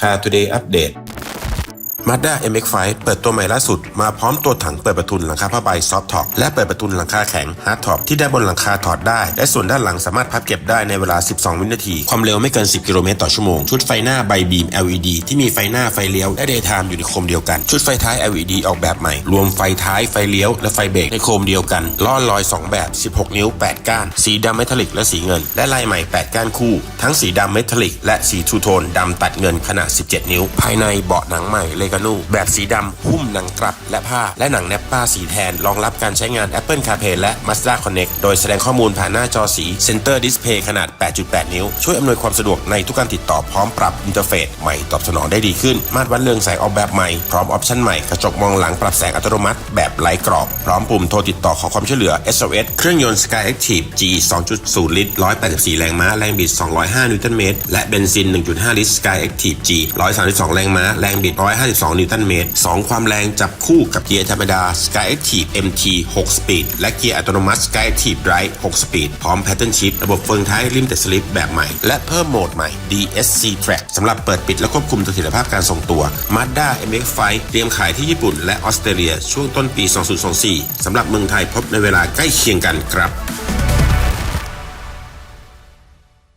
พา Today Update Mazda MX-5 เปิดตัวใหม่ล่าสุด มาพร้อมตัวถังเปิดประทุนหลังคาผ้าใบซอฟท็อปและเปิดประทุนหลังคาแข็งฮาร์ดท็อปที่ได้บนหลังคาถอดได้ และส่วนด้านหลังสามารถพับเก็บได้ในเวลา 12 วินาที ความเร็วไม่เกิน 10 กิโลเมตรต่อชั่วโมง ชุดไฟหน้าใบบีม LED ที่มีไฟหน้าไฟเลี้ยวและ Daytime อยู่ในโคมเดียวกัน ชุดไฟท้าย LED ออกแบบใหม่ รวมไฟท้ายไฟเลี้ยวและไฟเบรกในโคมเดียวกันล้อลอย 2 แบบ 16 นิ้ว 8 ก้าน สีดำเมทัลลิกและสีเงิน และลายใหม่ 8 ก้านคู่ ทั้งสีดำเมทัลลิกและสีทูโทนดำตัดเงินขนาด 17 นิ้ว ภายในเบาะหนังใหม่เลกานูแบบสีดำหุ้มหนังกลับและผ้า และหนังแนปป้าสีแทน รองรับการใช้งาน Apple CarPlay และ Mazda Connect โดยแสดงข้อมูลผ่านหน้าจอสี Center Display ขนาด 8.8 นิ้ว ช่วยอำนวยความสะดวกในทุกการติดต่อพร้อมปรับอินเทอร์เฟซใหม่ตอบสนองได้ดีขึ้น มาตรวัดเรืองแสงออกแบบใหม่ พร้อมออปชั่นใหม่กระจกมองหลังปรับแสงอัตโนมัติ แบบไร้กรอบ พร้อมปุ่มโทรติดต่อขอความช่วยเหลือ SOS เครื่องยนต์ Skyactiv G 2.0 ลิตร 184 แรงม้า แรงบิด 205 นิวตันเมตร และเบนซิน 1.5 ลิตร Skyactiv G 132 แรงม้า แรงบิด 152 2 นิวตันเมตร 2 ความแรงจับคู่กับเกียร์ธรรมดา Skyactiv MT 6 Speed และเกียร์อัตโนมัติ Skyactiv Drive 6 Speed พร้อม Pattern Shift ระบบเฟืองท้ายริมแต่สลิปแบบใหม่ และเพิ่มโหมดใหม่ DSC Track สำหรับเปิดปิดและควบคุมเสถียรภาพการทรงตัว Mazda MX-5 เตรียมขายที่ญี่ปุ่นและออสเตรเลียช่วงต้นปี 2024 สำหรับเมืองไทยพบในเวลาใกล้เคียงกันครับ